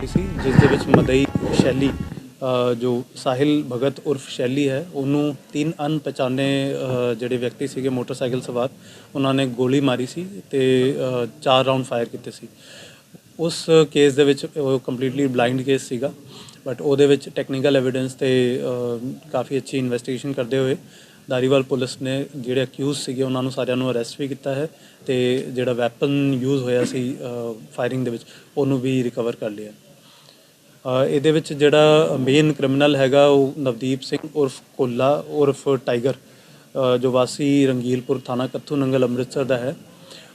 ਹੋਈ ਸੀ, ਜਿਸ ਦੇ ਵਿੱਚ ਮਦਈ ਸ਼ੈਲੀ ਜੋ ਸਾਹਿਲ ਭਗਤ ਉਰਫ ਸ਼ੈਲੀ ਹੈ, ਉਹਨੂੰ ਤਿੰਨ ਅਣਪਛਾਣੇ ਜਿਹੜੇ ਵਿਅਕਤੀ ਸੀਗੇ ਮੋਟਰਸਾਈਕਲ ਸਵਾਰ, ਉਹਨਾਂ ਨੇ ਗੋਲੀ ਮਾਰੀ ਸੀ ਤੇ ਚਾਰ ਰਾਉਂਡ ਫਾਇਰ ਕੀਤੇ ਸੀ। ਉਸ ਕੇਸ ਦੇ ਵਿੱਚ ਉਹ ਕੰਪਲੀਟਲੀ ਬਲਾਈਂਡ ਕੇਸ ਸੀਗਾ, ਬਟ ਉਹਦੇ ਵਿੱਚ ਟੈਕਨੀਕਲ ਐਵੀਡੈਂਸ ਤੇ ਕਾਫੀ ਅੱਛੀ ਇਨਵੈਸਟੀਗੇਸ਼ਨ ਕਰਦੇ ਹੋਏ ਦਾਰੀਵਾਲ ਪੁਲਿਸ ਨੇ ਜਿਹੜੇ ਅਕਿਊਜ਼ ਸੀਗੇ ਉਹਨਾਂ ਨੂੰ ਸਾਰਿਆਂ ਨੂੰ ਅਰੈਸਟ ਵੀ ਕੀਤਾ ਹੈ ਤੇ ਜਿਹੜਾ ਵੈਪਨ ਯੂਜ਼ ਹੋਇਆ ਸੀ ਫਾਇਰਿੰਗ ਦੇ ਵਿੱਚ, ਉਹਨੂੰ ਵੀ ਰਿਕਵਰ ਕਰ ਲਿਆ। ਇਹਦੇ ਵਿੱਚ ਜਿਹੜਾ ਮੇਨ ਕ੍ਰਿਮੀਨਲ ਹੈਗਾ ਉਹ ਨਵਦੀਪ ਸਿੰਘ ਉਰਫ ਕੋਲਾ, ਉਰਫ ਟਾਈਗਰ ਜੋ ਵਾਸੀ ਰੰਗੀਲਪੁਰ ਥਾਣਾ ਕੱਥੂ ਨੰਗਲ ਅੰਮ੍ਰਿਤਸਰ ਦਾ ਹੈ।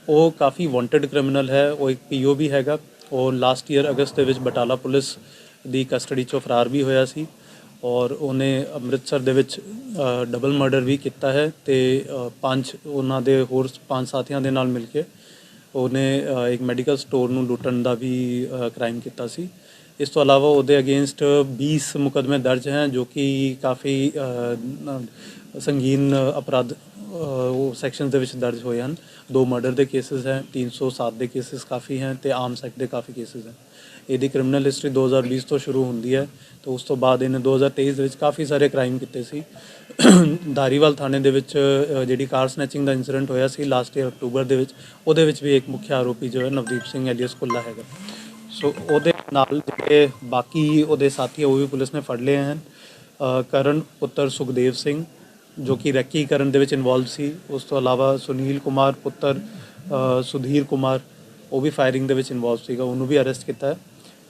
ਉਹ ਕਾਫੀ ਵਾਂਟਡ ਕ੍ਰਿਮੀਨਲ ਹੈ, ਉਹ ਇੱਕ ਪੀਓ ਵੀ ਹੈਗਾ। ਉਹ ਲਾਸਟ ਈਅਰ ਅਗਸਤ ਦੇ ਵਿੱਚ ਬਟਾਲਾ ਪੁਲਿਸ ਦੀ ਕਸਟਡੀ ਚੋਂ ਫਰਾਰ ਵੀ ਹੋਇਆ ਸੀ ਔਰ ਉਹਨੇ ਅੰਮ੍ਰਿਤਸਰ ਦੇ ਵਿੱਚ ਡਬਲ ਮਰਡਰ ਵੀ ਕੀਤਾ ਹੈ ਤੇ ਪੰਜ ਉਹਨਾਂ ਦੇ ਹੋਰ ਪੰਜ ਸਾਥੀਆਂ ਦੇ ਨਾਲ ਮਿਲ ਕੇ ਉਹਨੇ ਇੱਕ ਮੈਡੀਕਲ ਸਟੋਰ ਨੂੰ ਲੁੱਟਣ ਦਾ ਵੀ ਕ੍ਰਾਈਮ ਕੀਤਾ ਸੀ। ਇਸ ਤੋਂ ਇਲਾਵਾ ਉਹਦੇ ਅਗੇਂਸਟ 20 ਮੁਕਦਮੇ ਦਰਜ ਹਨ ਜੋ ਕਿ ਕਾਫੀ ਸੰਗੀਨ ਅਪਰਾਧ ਉਹ ਸੈਕਸ਼ਨਸ ਦੇ ਵਿੱਚ ਦਰਜ ਹੋਏ ਹਨ। ਦੋ ਮਰਡਰ ਦੇ ਕੇਸਸ ਹੈ 307 ਦੇ ਕੇਸਸ ਕਾਫੀ ਹਨ ਤੇ ਆਮ ਸੈਕਟ ਦੇ ਕਾਫੀ ਕੇਸਸ ਹਨ ਇਹਦੀ ਕ੍ਰਿਮੀਨਲ ਹਿਸਟਰੀ 2020 ਤੋਂ ਸ਼ੁਰੂ ਹੁੰਦੀ ਹੈ ਤੇ ਉਸ ਤੋਂ ਬਾਅਦ ਇਹਨੇ 2023 ਦੇ ਵਿੱਚ ਕਾਫੀ ਸਾਰੇ ਕ੍ਰਾਈਮ ਕੀਤੇ ਸੀ। ਦਾਰੀਵਾਲ ਥਾਣੇ ਦੇ ਵਿੱਚ ਜਿਹੜੀ ਕਾਰ ਸਨੈਚਿੰਗ ਦਾ ਇਨਸੀਡੈਂਟ ਹੋਇਆ ਸੀ ਲਾਸਟ ਈਅਰ ਅਕਤੂਬਰ ਦੇ ਵਿੱਚ, ਉਹਦੇ ਵਿੱਚ ਵੀ ਇੱਕ ਮੁੱਖ ਆਰੋਪੀ ਜੋ ਹੈ ਨਵਦੀਪ ਸਿੰਘ ਐਲੀਅਸ ਕੁੱਲਾ ਹੈਗਾ। ਸੋ ਉਹਦੇ ਨਾਲ ਜਿਹੜੇ ਬਾਕੀ ਉਹਦੇ ਸਾਥੀ ਆ, ਉਹ ਵੀ ਪੁਲਿਸ ਨੇ ਫੜ ਲਏ ਹਨ। ਅ, ਕਰਨ ਪੁੱਤਰ ਸੁਖਦੇਵ ਸਿੰਘ ਜੋ ਕਿ ਰੈਕੀ ਕਰਨ ਦੇ ਵਿੱਚ ਇਨਵੋਲਵ ਸੀ। ਉਸ ਤੋਂ ਇਲਾਵਾ ਸੁਨੀਲ ਕੁਮਾਰ ਪੁੱਤਰ ਅ, ਸੁਧੀਰ ਕੁਮਾਰ ਉਹ ਵੀ ਫਾਇਰਿੰਗ ਦੇ ਵਿੱਚ ਇਨਵੋਲਵ ਸੀਗਾ। ਉਹਨੂੰ ਵੀ ਅਰੈਸਟ ਕੀਤਾ ਹੈ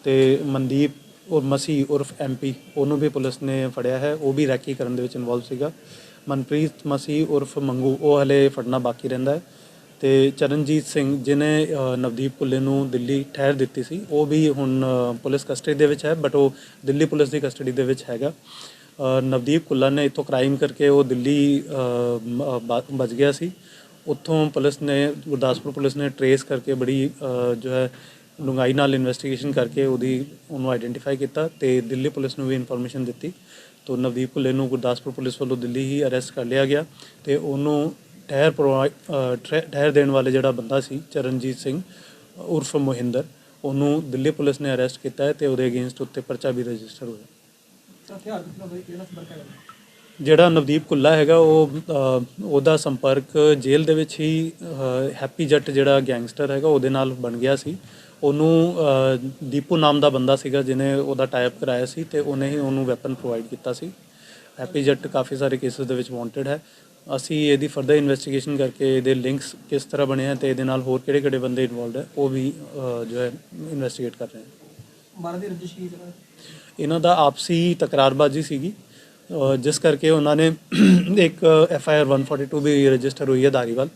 ਤੇ ਮਨਦੀਪ ਔਰ ਮਸੀਹ ਉਰਫ ਐਮਪੀ ਉਹਨੂੰ ਵੀ ਪੁਲਿਸ ਨੇ ਫੜਿਆ ਹੈ। ਉਹ ਵੀ ਰੈਕੀ ਕਰਨ ਦੇ ਵਿੱਚ ਇਨਵੋਲਵ ਸੀਗਾ। ਮਨਪ੍ਰੀਤ ਮਸੀਹ ਉਰਫ ਮੰਗੂ ਉਹ ਹਲੇ ਫੜਨਾ ਬਾਕੀ ਰਹਿੰਦਾ ਹੈ। ਤੇ ਚਰਨਜੀਤ ਸਿੰਘ ਜਿਨੇ ਨਵਦੀਪ ਪੁੱਲੇ ਨੂੰ ਦਿੱਲੀ ਠਹਿਰ ਦਿੱਤੀ ਸੀ, ਉਹ ਵੀ ਹੁਣ ਪੁਲਿਸ ਕਸਟਡੀ ਦੇ ਵਿੱਚ ਹੈ ਬਟ ਉਹ ਦਿੱਲੀ ਪੁਲਿਸ ਦੀ ਕਸਟਡੀ ਦੇ ਵਿੱਚ ਹੈਗਾ। ਨਵਦੀਪ ਕੁੱਲਾ ਨੇ ਇਥੋਂ ਕ੍ਰਾਈਮ ਕਰਕੇ ਉਹ ਦਿੱਲੀ ਬਚ ਗਿਆ ਸੀ। ਉੱਥੋਂ ਪੁਲਿਸ ਨੇ, ਗੁਰਦਾਸਪੁਰ ਪੁਲਿਸ ਨੇ ਟਰੇਸ ਕਰਕੇ ਬੜੀ ਜੋ ਹੈ ਡੂੰਘਾਈ ਨਾਲ ਇਨਵੈਸਟੀਗੇਸ਼ਨ ਕਰਕੇ ਉਹਦੀ, ਉਹਨੂੰ ਆਈਡੈਂਟੀਫਾਈ ਕੀਤਾ ਤੇ ਦਿੱਲੀ ਪੁਲਿਸ ਨੂੰ ਵੀ ਇਨਫੋਰਮੇਸ਼ਨ ਦਿੱਤੀ। ਤੋਂ ਨਵਦੀਪ ਭੁੱਲੇ ਨੂੰ ਗੁਰਦਾਸਪੁਰ ਪੁਲਿਸ ਵੱਲੋਂ ਦਿੱਲੀ ਹੀ ਅਰੈਸਟ ਕਰ ਲਿਆ ਗਿਆ ਤੇ ਉਹਨੂੰ ਠਹਿਰ ਪ੍ਰੋਵਾਈ- ਅ, ਠਹਿ- ਠਹਿਰ ਦੇਣ ਵਾਲੇ ਜਿਹੜਾ ਬੰਦਾ ਸੀ ਚਰਨਜੀਤ ਸਿੰਘ ਉਰਫ ਮੋਹਿੰਦਰ ਉਹਨੂੰ ਦਿੱਲੀ ਪੁਲਿਸ ਨੇ ਅਰੈਸਟ ਕੀਤਾ ਹੈ ਤੇ ਉਹਦੇ ਅਗੇਂਸਟ ਉੱਤੇ ਪਰਚਾ ਵੀ ਰਜਿਸਟਰ ਹੋਇਆ। ਜਿਹੜਾ ਨਵਦੀਪ ਕੁੱਲਾ ਹੈਗਾ ਉਹ ਉਹਦਾ ਸੰਪਰਕ ਜੇਲ੍ਹ ਦੇ ਵਿੱਚ ਹੀ ਅ, ਹੈਪੀ ਜੱਟ ਜਿਹੜਾ ਗੈਂਗਸਟਰ ਹੈਗਾ ਉਹਦੇ ਨਾਲ ਬਣ ਗਿਆ ਸੀ। ਉਹਨੂੰ ਦੀਪੂ ਨਾਮ ਦਾ ਬੰਦਾ ਸੀਗਾ ਜਿਹਨੇ ਉਹਦਾ ਟਾਈਪ ਕਰਾਇਆ ਸੀ ਤੇ ਉਹਨੇ ਹੀ ਉਹਨੂੰ ਵੈਪਨ ਪ੍ਰੋਵਾਈਡ ਕੀਤਾ ਸੀ। ਹੈਪੀ ਜੱਟ ਕਾਫੀ ਸਾਰੇ ਕੇਸਿਸ ਦੇ ਵਿੱਚ ਵਾਂਟਡ ਹੈ। ਅਸੀਂ ਇਹਦੀ ਫਰਦਰ ਇਨਵੈਸਟੀਗੇਸ਼ਨ ਕਰਕੇ ਇਹਦੇ ਲਿੰਕਸ ਕਿਸ ਤਰ੍ਹਾਂ ਬਣੇ ਆ ਤੇ ਇਹਦੇ ਨਾਲ ਹੋਰ ਕਿਹੜੇ ਕਿਹੜੇ ਬੰਦੇ ਇਨਵੋਲਡ ਹੈ ਉਹ ਵੀ ਅ, ਜੋ ਹੈ ਇਨਵੈਸਟੀਗੇਟ ਕਰ ਰਹੇ ਹਾਂ ਮਾਰਨ ਦੀ ਰੰਜਿਸ਼ ਕੀ ਇਹਨਾਂ ਦਾ ਆਪਸੀ ਤਕਰਾਰਬਾਜ਼ੀ ਸੀਗੀ। ਅਹ ਜਿਸ ਕਰਕੇ ਉਹਨਾਂ ਨੇ ਇੱਕ ਐਫ ਆਈ ਆਰ 142 ਵੀ ਰਜਿਸਟਰ ਹੋਈ ਹੈ ਧਾਰੀਵਾਲ।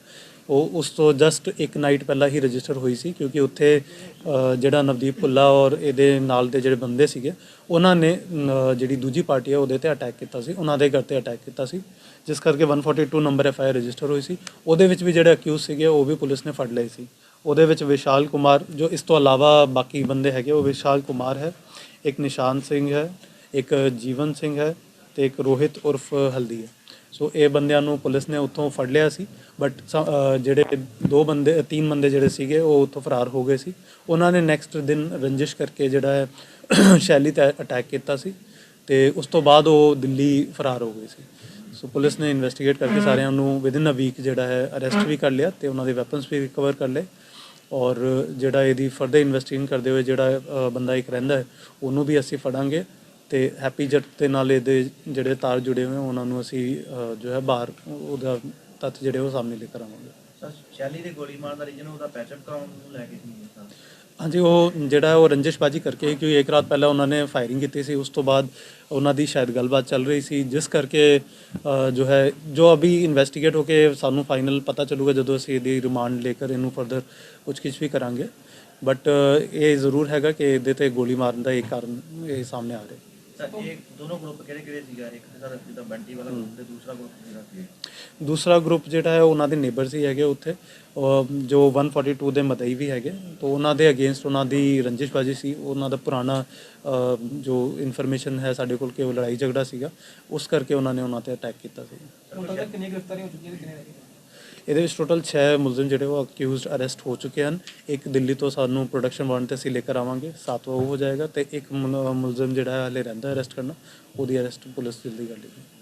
ਉਹ ਉਸ ਤੋਂ ਜਸਟ ਇੱਕ ਨਾਈਟ ਪਹਿਲਾਂ ਹੀ ਰਜਿਸਟਰ ਹੋਈ ਸੀ ਕਿਉਂਕਿ ਉੱਥੇ ਜਿਹੜਾ ਨਵਦੀਪ ਭੁੱਲਾ ਔਰ ਇਹਦੇ ਨਾਲ ਦੇ ਜਿਹੜੇ ਬੰਦੇ ਸੀਗੇ, ਉਹਨਾਂ ਨੇ ਜਿਹੜੀ ਦੂਜੀ ਪਾਰਟੀ ਹੈ ਉਹਦੇ ਤੇ ਅਟੈਕ ਕੀਤਾ ਸੀ, ਉਹਨਾਂ ਦੇ ਘਰ ਤੇ ਅਟੈਕ ਕੀਤਾ ਸੀ। ਜਿਸ ਕਰਕੇ 142 number F I R register ਹੋਈ ਸੀ। ਉਹਦੇ ਵਿੱਚ ਵੀ ਜਿਹੜੇ ਅਕਿਊਜ਼ ਸੀਗੇ, ਉਹ ਵੀ ਪੁਲਿਸ ਨੇ ਫੜ ਲਏ ਸੀ। ਉਹਦੇ ਵਿੱਚ ਵਿਸ਼ਾਲ ਕੁਮਾਰ, ਜੋ ਇਸ ਤੋਂ ਇਲਾਵਾ ਬਾਕੀ ਬੰਦੇ ਹੈਗੇ, ਉਹ ਵਿਸ਼ਾਲ ਕੁਮਾਰ ਹੈ, ਇੱਕ ਨਿਸ਼ਾਨ ਸਿੰਘ ਹੈ, ਇੱਕ ਜੀਵਨ ਸਿੰਘ ਹੈ ਤੇ ਇੱਕ ਰੋਹਿਤ ਉਰਫ ਹਲਦੀ ਹੈ। ਸੋ ਇਹ ਬੰਦਿਆਂ ਨੂੰ ਪੁਲਿਸ ਨੇ ਉੱਥੋਂ ਫੜ ਲਿਆ ਸੀ ਬਟ ਜਿਹੜੇ ਦੋ ਬੰਦੇ, ਤਿੰਨ ਬੰਦੇ ਜਿਹੜੇ ਸੀਗੇ, ਉਹ ਉੱਥੋਂ ਫਰਾਰ ਹੋ ਗਏ ਸੀ। ਉਹਨਾਂ ਨੇ ਨੈਕਸਟ ਦਿਨ ਰੰਜਿਸ਼ ਕਰਕੇ ਜਿਹੜਾ ਹੈ, ਸ਼ੈਲੀ ਤੇ ਅਟੈਕ ਕੀਤਾ ਸੀ ਤੇ ਉਸ ਤੋਂ ਬਾਅਦ ਉਹ ਦਿੱਲੀ ਫਰਾਰ ਹੋ ਗਏ ਸੀ। ਸੋ ਪੁਲਿਸ ਨੇ ਇਨਵੈਸਟੀਗੇਟ ਕਰਕੇ ਸਾਰਿਆਂ ਨੂੰ ਵਿਦਿਨ ਅ ਵੀਕ ਜਿਹੜਾ ਹੈ ਅਰੈਸਟ ਵੀ ਕਰ ਲਿਆ ਤੇ ਉਹਨਾਂ ਦੇ ਵੈਪਨਸ ਵੀ ਰਿਕਵਰ ਕਰ ਲਏ। ਔਰ ਜਿਹੜਾ ਇਹਦੀ ਫਰਦਰ ਇਨਵੈਸਟੀਗੇਸ਼ਨ ਕਰਦੇ ਹੋਏ ਜਿਹੜਾ ਬੰਦਾ ਇੱਕ ਰਹਿੰਦਾ ਹੈ, ਉਹਨੂੰ ਵੀ ਅਸੀਂ ਫੜਾਂਗੇ। ਤੇ ਹੈਪੀ ਜੱਟ ਦੇ ਨਾਲ ਇਹਦੇ ਜਿਹੜੇ ਤਾਰ ਜੁੜੇ ਹੋਏ ਉਹਨਾਂ ਨੂੰ ਅਸੀਂ ਜੋ ਹੈ ਬਾਹਰ ਉਹਦਾ ਤੱਥ ਜਿਹੜੇ ਉਹ ਸਾਹਮਣੇ ਲੈ ਕਰ ਆਵਾਂਗੇ ਸਰ ਸ਼ੈਲੀ ਦੇ ਗੋਲੀ ਮਾਰਨ ਦਾ ਰੀਜਨ ਉਹਦਾ ਪੈਚਅਪ ਕਰਾਉਣ ਨੂੰ ਲੈ ਕੇ ਹਾਂਜੀ ਉਹ ਜਿਹੜਾ ਉਹ ਰੰਜਿਸ਼ਬਾਜੀ ਕਰਕੇ ਕਿਉਂਕਿ ਇੱਕ ਰਾਤ ਪਹਿਲਾਂ ਉਹਨਾਂ ਨੇ ਫਾਇਰਿੰਗ ਕੀਤੀ ਸੀ ਉਸ ਤੋਂ ਬਾਅਦ ਉਹਨਾਂ ਦੀ ਸ਼ਾਇਦ ਗੱਲਬਾਤ ਚੱਲ ਰਹੀ ਸੀ ਜਿਸ ਕਰਕੇ ਜੋ ਹੈ ਜੋ ਅਭੀ ਇਨਵੈਸਟੀਗੇਟ ਹੋ ਕੇ ਸਾਨੂੰ ਫਾਈਨਲ ਪਤਾ ਚੱਲੂਗਾ ਜਦੋਂ ਅਸੀਂ ਇਹਦੀ ਰਿਮਾਂਡ ਲੈ ਕੇ ਇਹਨੂੰ ਫਰਦਰ ਪੁੱਛਗਿੱਛ ਵੀ ਕਰਾਂਗੇ। ਬਟ ਇਹ ਜ਼ਰੂਰ ਹੈਗਾ ਕਿ ਇਹਦੇ ਤੇ ਗੋਲੀ ਮਾਰਨ ਦਾ ਇਹ ਕਾਰਨ ਇਹ ਸਾਹਮਣੇ ਆ ਰਿਹਾ। ਸਰ ਇਹ ਦੋਨੋਂ ਗਰੁੱਪ ਕਿਹੜੇ ਕਿਹੜੇ ਸੀਗਾ? ਇੱਕ ਤੇ ਸਰ ਜਿੱਦਾਂ ਬੰਟੀ ਵਾਲਾ ਗਰੁੱਪ ਤੇ ਦੂਸਰਾ ਗਰੁੱਪ ਜਿਹੜਾ ਸੀ? ਦੂਸਰਾ ਗਰੁੱਪ ਜਿਹੜਾ ਹੈ ਉਹਨਾਂ ਦੇ ਨੇਬਰਸ ਹੀ ਹੈਗੇ ਉੱਥੇ। ਜੋ 142 ਦੇ ਮਦਈ ਵੀ ਹੈਗੇ। ਤੋਂ ਉਹਨਾਂ ਦੇ ਅਗੇਂਸਟ ਉਹਨਾਂ ਦੀ ਰੰਜਿਸ਼ਬਾਜੀ ਸੀ। ਉਹਨਾਂ ਦਾ ਪੁਰਾਣਾ ਜੋ ਇਨਫੋਰਮੇਸ਼ਨ ਹੈ ਸਾਡੇ ਕੋਲ ਕਿ ਉਹ ਲੜਾਈ ਝਗੜਾ ਸੀਗਾ ਉਸ ਕਰਕੇ ਉਹਨਾਂ ਨੇ ਉਹਨਾਂ ਤੇ ਅਟੈਕ ਕੀਤਾ ਸੀ। ਹੁਣ ਤੱਕ ਕਿੰਨੀਆਂ ਗ੍ਰਿਫਤਾਰੀਆਂ ਹੋ ਚੁੱਕੀਆਂ ਤੇ ਕਿੰਨੇ ਰਹਿ ਗਏ ਇਹਦੇ ਵਿੱਚ ਟੋਟਲ 6 ਮੁਲਜ਼ਮ ਜਿਹੜੇ ਉਹ ਅਕਿਊਜ਼ਡ ਅਰੈਸਟ ਹੋ ਚੁੱਕੇ ਹਨ। ਇੱਕ ਦਿੱਲੀ ਤੋਂ ਸਾਨੂੰ ਪ੍ਰੋਡਕਸ਼ਨ ਵਾਰੰਟ ਤੇ ਅਸੀਂ ਲੈ ਕੇ ਆਵਾਂਗੇ ਸਾਤਵਾਂ ਉਹ ਹੋ ਜਾਏਗਾ ਤੇ ਇੱਕ ਮੁਲ- ਮੁਲਜ਼ਮ ਜਿਹੜਾ ਹੈ ਹਲੇ ਰਹਿੰਦਾ ਅਰੈਸਟ ਕਰਨਾ, ਉਹਦੀ ਅਰੈਸਟ ਪੁਲਿਸ ਜਲਦੀ ਕਰ ਲੇਗੀ